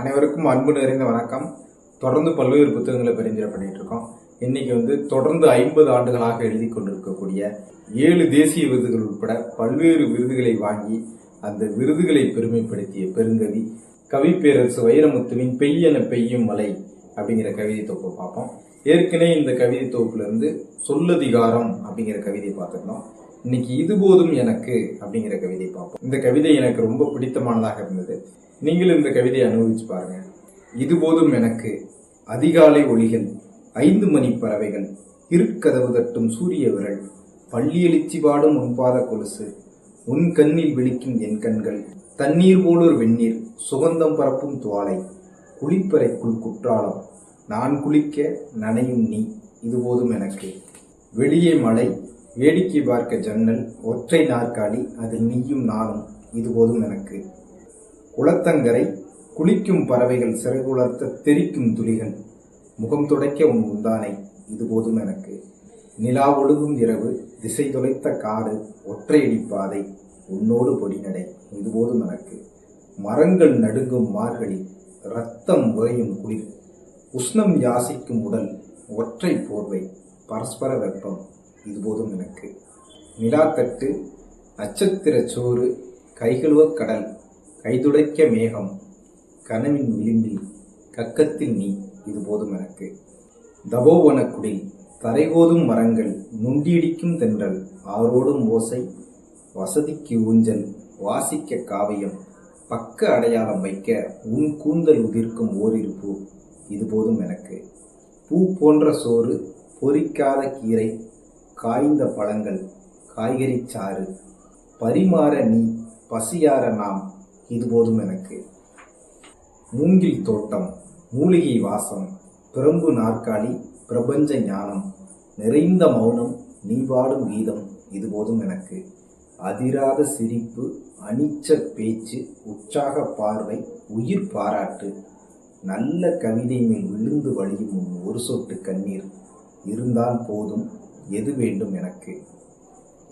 அனைவருக்கும் அன்பு நிறைந்த வணக்கம். தொடர்ந்து பல்வேறு புத்தகங்களை பரிந்துரை பண்ணிட்டு இருக்கோம். இன்னைக்கு வந்து தொடர்ந்து ஐம்பது ஆண்டுகளாக எழுதி கொண்டிருக்கக்கூடிய ஏழு தேசிய விருதுகள் உட்பட பல்வேறு விருதுகளை வாங்கி அந்த விருதுகளை பெருமைப்படுத்திய பெருங்கவி கவி பேரரசு வைரமுத்துவின் பெய்யென பெய்யும் மலை அப்படிங்கிற கவிதை தொகுப்பை பார்ப்போம். ஏற்கனவே இந்த கவிதை தொகுப்புல இருந்து சொல்லதிகாரம் அப்படிங்கிற கவிதை பார்த்துருந்தோம். இன்னைக்கு இது போதும் எனக்கு அப்படிங்கிற கவிதை பார்ப்போம். இந்த கவிதை எனக்கு ரொம்ப பிடித்தமானதாக இருந்தது. நீங்களும் இந்த கவிதையை அனுபவிச்சு பாருங்க. இது போதும் எனக்கு அதிகாலை ஒளிகள் ஐந்து மணி பறவைகள் இருக்கதவு தட்டும் சூரிய விரல் பள்ளியெழுச்சி பாடும் உன்பாத கொலுசு உன் கண்ணில் விழிக்கும் என் கண்கள் தண்ணீர் போலொரு வெந்நீர் சுகந்தம் பரப்பும் துவாலை குளிப்பறைக்குள் குற்றாலம் நான் குளிக்க நனையும் நீ இது போதும் எனக்கு. வெளியே மழை வேடிக்கை பார்க்க ஜன்னல் ஒற்றை நாற்காலி அதில் நீயும் நானும் இது போதும் எனக்கு. குளத்தங்கரை குளிக்கும் பறவைகள் சிறகுலர்த்த தெரிக்கும் துளிகள். முகம் துடைக்க உன் உந்தானை இது போதும் எனக்கு. நிலா ஒழுகும் இரவு திசை தொலைத்த காடு ஒற்றையடி பாதை. உன்னோடு பொடிநடை இது போதும் எனக்கு. மரங்கள் நடுங்கும் மார்கழி ரத்தம் உறையும் குளிர். உஷ்ணம் யாசிக்கும் உடல் ஒற்றை போர்வை பரஸ்பர வெப்பம். இது போதும் எனக்கு. நிலாத்தட்டு நட்சத்திர சோறு கைகழுவ கடல். கைதுடைக்க மேகம் கனவின் விளிம்பில் கக்கத்தில் நீ இது போதும் எனக்கு. தபோவனக்குடில் தரைகோதும் மரங்கள் நுண்டியடிக்கும் தென்றல் ஆரோடும் ஓசை வசதிக்கு ஊஞ்சல் வாசிக்க காவியம் பக்க அடையாளம் வைக்க உன் கூந்தல் உதிர்க்கும் ஓரிரு பூ இது போதும் எனக்கு. பூ போன்ற சோறு பொறிக்காத கீரை காய்ந்த பழங்கள் காய்கறி சாறு பரிமாற நீ பசியார நாம் இது போதும் எனக்கு. மூங்கில் தோட்டம் மூலிகை வாசம் பிரம்பு நாற்காலி பிரபஞ்ச ஞானம் நிறைந்த மௌனம் நீ பாடும் கீதம் இது போதும் எனக்கு. அதிராத சிரிப்பு அனிச்ச பேச்சு உற்சாக பார்வை உயிர் பாராட்டு நல்ல கவிதை மேல் விழுந்து வழியும் ஒரு சொட்டு கண்ணீர் இருந்தால் போதும் எது வேண்டும் எனக்கு?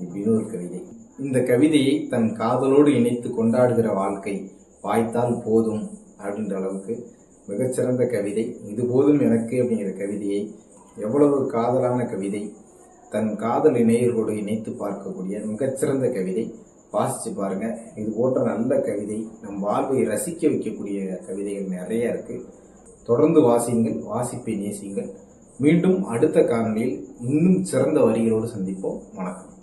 இப்படின்னு ஒரு கவிதை. இந்த கவிதையை தன் காதலோடு இணைத்து கொண்டாடுகிற வாழ்க்கை வாய்த்தால் போதும் அப்படின்ற அளவுக்கு மிகச்சிறந்த கவிதை. இது போதும் எனக்கு அப்படிங்கிற கவிதையை எவ்வளவு காதலான கவிதை தன் காதல் இணையர்களோடு இணைத்து பார்க்கக்கூடிய மிகச்சிறந்த கவிதை. வாசித்து பாருங்கள் இது போன்ற நல்ல கவிதை நம் வாழ்வை ரசிக்க வைக்கக்கூடிய கவிதைகள் நிறைய இருக்குது தொடர்ந்து வாசியுங்கள் வாசிப்பை நேசியுங்கள். மீண்டும் அடுத்த காணொளியில் இன்னும் சிறந்த வரிகளோடு சந்திப்போம். வணக்கம்.